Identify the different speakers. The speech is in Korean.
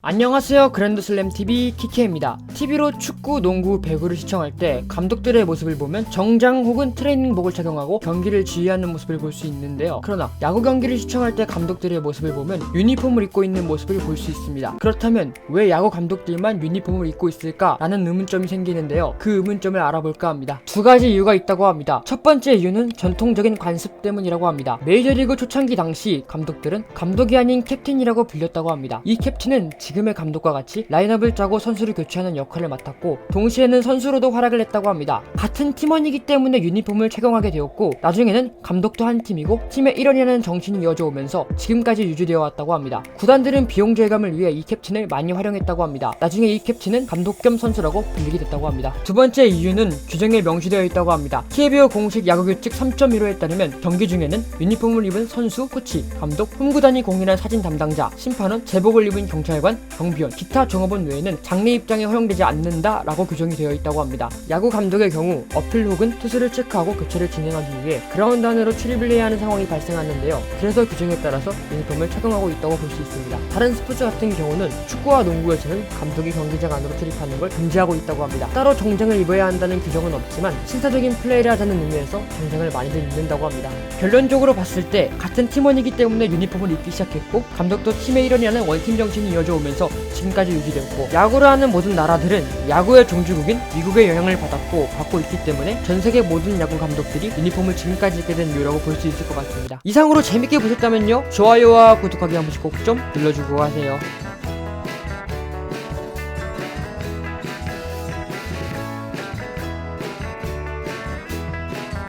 Speaker 1: 안녕하세요 그랜드슬램 TV 키케입니다. TV로 축구, 농구, 배구를 시청할 때 감독들의 모습을 보면 정장 혹은 트레이닝복을 착용하고 경기를 지휘하는 모습을 볼 수 있는데요. 그러나 야구 경기를 시청할 때 감독들의 모습을 보면 유니폼을 입고 있는 모습을 볼 수 있습니다. 그렇다면 왜 야구 감독들만 유니폼을 입고 있을까라는 의문점이 생기는데요. 그 의문점을 알아볼까 합니다. 두 가지 이유가 있다고 합니다. 첫 번째 이유는 전통적인 관습 때문이라고 합니다. 메이저리그 초창기 당시 감독들은 감독이 아닌 캡틴이라고 불렸다고 합니다. 이 캡틴은 지금의 감독과 같이 라인업을 짜고 선수를 교체하는 역할을 맡았고 동시에는 선수로도 활약을 했다고 합니다. 같은 팀원이기 때문에 유니폼을 착용하게 되었고 나중에는 감독도 한 팀이고 팀의 일원이라는 정신이 이어져 오면서 지금까지 유지되어 왔다고 합니다. 구단들은 비용 절감을 위해 이 캡틴을 많이 활용했다고 합니다. 나중에 이 캡틴은 감독 겸 선수라고 불리게 됐다고 합니다. 두 번째 이유는 규정에 명시되어 있다고 합니다. KBO 공식 야구 규칙 3.15에 따르면 경기 중에는 유니폼을 입은 선수, 코치, 감독, 홈구단이 공인한 사진 담당자, 심판원, 제복을 입은 경찰관, 경비원, 기타 종업원 외에는 장례 입장에 허용되지 않는다 라고 규정이 되어 있다고 합니다. 야구 감독의 경우 어필 혹은 투수를 체크하고 교체를 진행하기 위해 그라운드 안으로 출입을 해야 하는 상황이 발생하는데요. 그래서 규정에 따라서 유니폼을 착용하고 있다고 볼 수 있습니다. 다른 스포츠 같은 경우는 축구와 농구에서는 감독이 경기장 안으로 출입하는 걸 금지하고 있다고 합니다. 따로 정장을 입어야 한다는 규정은 없지만 신사적인 플레이를 하자는 의미에서 정장을 많이들 입는다고 합니다. 결론적으로 봤을 때 같은 팀원이기 때문에 유니폼을 입기 시작했고 감독도 팀의 일원이라는 원팀 정신이 이어져 오면서 지금까지 유지되었고 야구를 하는 모든 나라들은 야구의 종주국인 미국의 영향을 받았고 받고 있기 때문에 전 세계 모든 야구 감독들이 유니폼을 지금까지 입게 된 이유라고 볼 수 있을 것 같습니다. 이상으로 재밌게 보셨다면요 좋아요와 구독하기 한 번씩 꼭 좀 눌러주고 하세요.